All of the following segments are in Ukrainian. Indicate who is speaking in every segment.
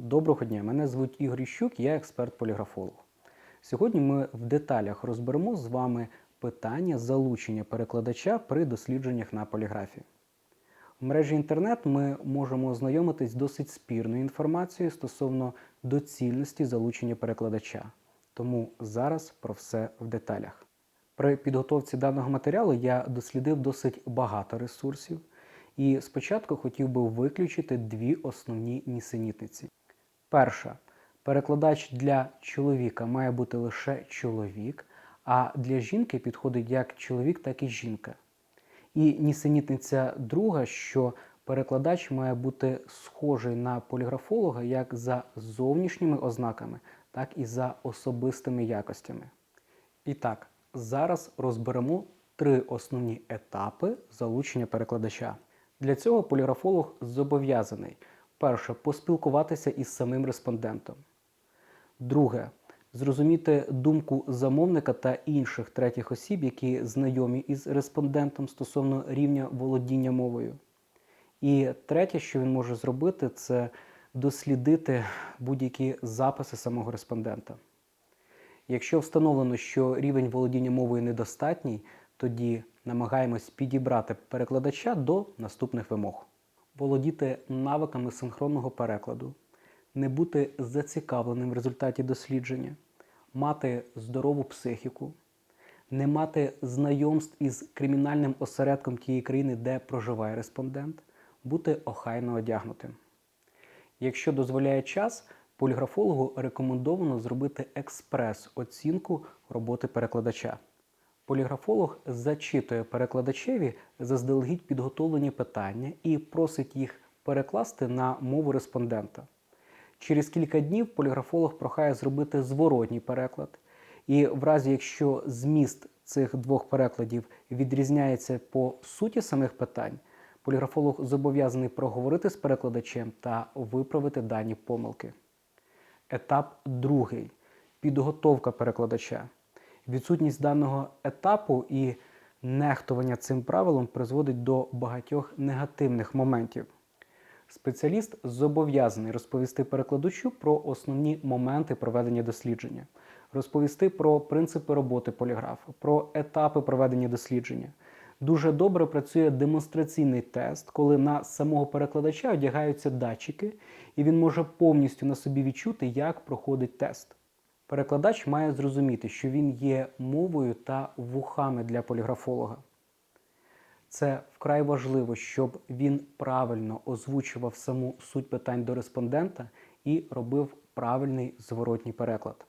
Speaker 1: Доброго дня, мене звуть Ігор Іщук, я експерт-поліграфолог. Сьогодні ми в деталях розберемо з вами питання залучення перекладача при дослідженнях на поліграфі. В мережі інтернет ми можемо ознайомитись з досить спірною інформацією стосовно доцільності залучення перекладача. Тому зараз про все в деталях. При підготовці даного матеріалу я дослідив досить багато ресурсів і спочатку хотів би виключити дві основні нісенітниці. Перша. Перекладач для чоловіка має бути лише чоловік, а для жінки підходить як чоловік, так і жінка. І нісенітниця друга, що перекладач має бути схожий на поліграфолога як за зовнішніми ознаками, так і за особистими якостями. І так, зараз розберемо три основні етапи залучення перекладача. Для цього поліграфолог зобов'язаний перше поспілкуватися із самим респондентом. Друге зрозуміти думку замовника та інших третіх осіб, які знайомі із респондентом стосовно рівня володіння мовою. І третє, що він може зробити, це дослідити будь-які записи самого респондента. Якщо встановлено, що рівень володіння мовою недостатній, тоді намагаємось підібрати перекладача до наступних вимог: володіти навиками синхронного перекладу, не бути зацікавленим в результаті дослідження, мати здорову психіку, не мати знайомств із кримінальним осередком тієї країни, де проживає респондент, бути охайно одягнутим. Якщо дозволяє час, поліграфологу рекомендовано зробити експрес-оцінку роботи перекладача. Поліграфолог зачитує перекладачеві заздалегідь підготовлені питання і просить їх перекласти на мову респондента. Через кілька днів поліграфолог прохає зробити зворотній переклад, і в разі, якщо зміст цих двох перекладів відрізняється по суті самих питань, поліграфолог зобов'язаний проговорити з перекладачем та виправити дані помилки. Етап другий підготовка перекладача. Відсутність даного етапу і нехтування цим правилом призводить до багатьох негативних моментів. Спеціаліст зобов'язаний розповісти перекладачу про основні моменти проведення дослідження, розповісти про принципи роботи поліграфу, про етапи проведення дослідження. Дуже добре працює демонстраційний тест, коли на самого перекладача одягаються датчики, і він може повністю на собі відчути, як проходить тест. Перекладач має зрозуміти, що він є мовою та вухами для поліграфолога. Це вкрай важливо, щоб він правильно озвучував саму суть питань до респондента і робив правильний зворотній переклад.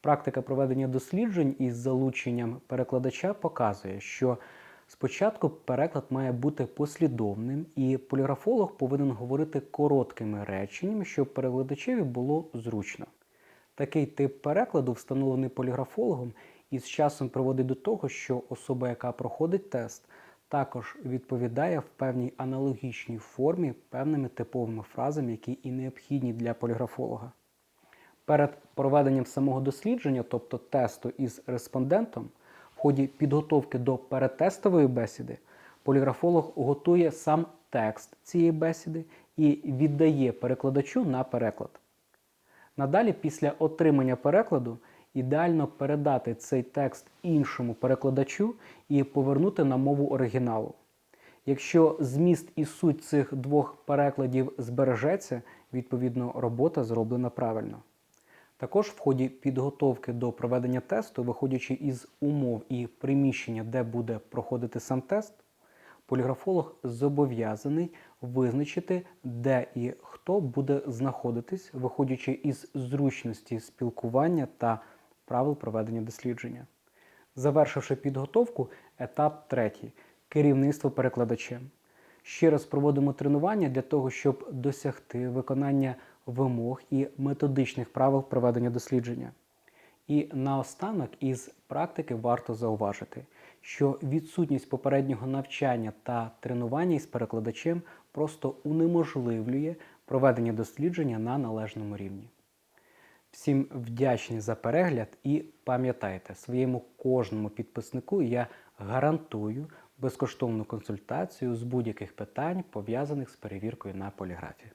Speaker 1: Практика проведення досліджень із залученням перекладача показує, що спочатку переклад має бути послідовним, і поліграфолог повинен говорити короткими реченнями, щоб перекладачеві було зручно. Такий тип перекладу, встановлений поліграфологом, і з часом приводить до того, що особа, яка проходить тест, також відповідає в певній аналогічній формі певними типовими фразами, які і необхідні для поліграфолога. Перед проведенням самого дослідження, тобто тесту із респондентом, в ході підготовки до перетестової бесіди, поліграфолог готує сам текст цієї бесіди і віддає перекладачу на переклад. Надалі, після отримання перекладу, ідеально передати цей текст іншому перекладачу і повернути на мову оригіналу. Якщо зміст і суть цих двох перекладів збережеться, відповідно робота зроблена правильно. Також в ході підготовки до проведення тесту, виходячи із умов і приміщення, де буде проходити сам тест, поліграфолог зобов'язаний визначити, де і хто буде знаходитись, виходячи із зручності спілкування та правил проведення дослідження. Завершивши підготовку, етап третій керівництво перекладачем. Ще раз проводимо тренування для того, щоб досягти виконання вимог і методичних правил проведення дослідження. І наостанок із практики варто зауважити, що відсутність попереднього навчання та тренування із перекладачем просто унеможливлює проведення дослідження на належному рівні. Всім вдячний за перегляд і пам'ятайте, своєму кожному підписнику я гарантую безкоштовну консультацію з будь-яких питань, пов'язаних з перевіркою на поліграфі.